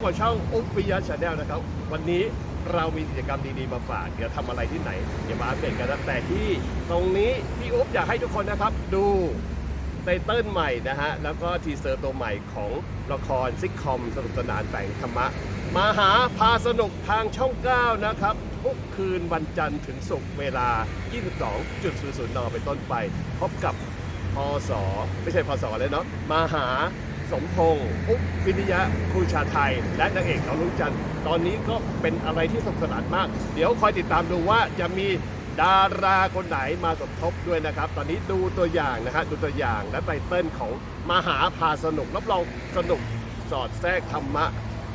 กับช่องอุ๊บวิยาชาแนลนะครับ วันนี้เรามีกิจกรรมดีๆมาฝากเดี๋ยวทำอะไรที่ไหน เดี๋ยวมาอัปเดตกันนะแต่ที่ตรงนี้พี่อุ๊บอยากให้ทุกคนนะครับ ดูไตเติ้ลใหม่นะฮะ แล้วก็ทีเซอร์ตัวใหม่ของละครซิกคอมสนุกสนานแฝงธรรมะมาหาพาสนุกทางช่อง 9 นะครับ ทุกคืนวันจันทร์ถึงศุกร์เวลา 22.00นเป็นต้นไป พบกับพศไม่ใช่พศเลยเนาะมาหา สมพงษ์อุ๊บวิทยาครูชาไทย และนางเอกเขาลุงจันทร์ตอนนี้ก็เป็นอะไรที่สนุกสนานมาก เดี๋ยวคอยติดตามดูว่าจะมีดาราคนไหนมาสมทบด้วยนะครับ ตอนนี้ดูตัวอย่างนะฮะดูตัวอย่างและไตเติ้ลของมหาพาสนุกรับรองสนุกสอดแทรกธรรมะ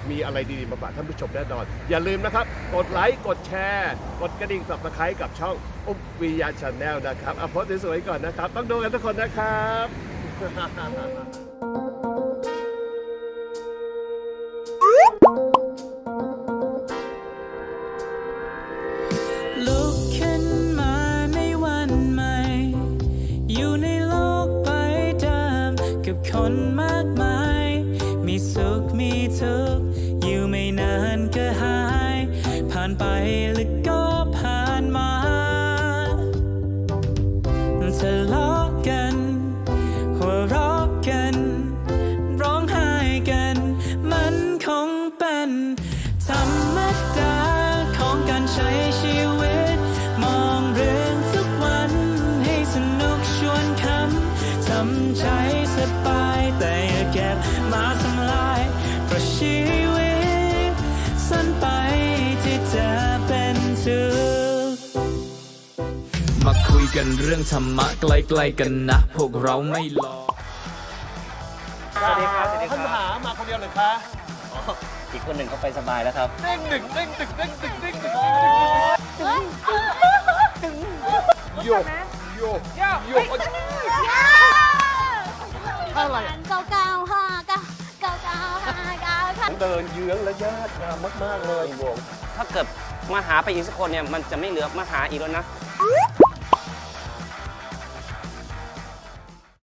มีอะไรดีๆมาฝากท่านผู้ชมแน่นอน อย่าลืมนะครับ กดไลค์ กดแชร์ กดกระดิ่งสับสไครต์กับช่องอุบวิยาชาแนลนะครับเอาโพสต์สวยๆก่อนนะครับ ต้องดูกันทุกคนนะครับ คนมากมาย มีสุขมีทุกข์อยู่ไม่นานก็หาย ผ่านไปแล้วก็ผ่านมาทะเลาะกัน หัวเราะกัน ร้องไห้กัน มันคงเป็นธรรมดาของการใช้ชีวิตำทำใจสบายแต่อย่าเก็บมาทำลายเพราะชีวิตสั้นไปที่จะเป็นทุกข์มาคุยกันเรื่องธรรมะใกล้ๆกันนะ พวกเราไม่รอสวัสดีครับสวัสดีคท่านรับหามาคนเดียวเลยคะอ๋ออีกคนหนึ่งเขาไปสบายแล้วครับเด้งหนึ่งเด้งตึกเด้งตึกเด้งตึกโยกโยกโยก เท่าไหร่อะ เก้าเก้าห้าเก้าเก้าเก้าห้าเก้าค่ะเดินเยื้องและญาติมามาก ๆ เลยบวงถ้าเกิดมาหาไปอีกสักคนเนี่ยมันจะไม่เหลือมาหาอีกแล้วนะ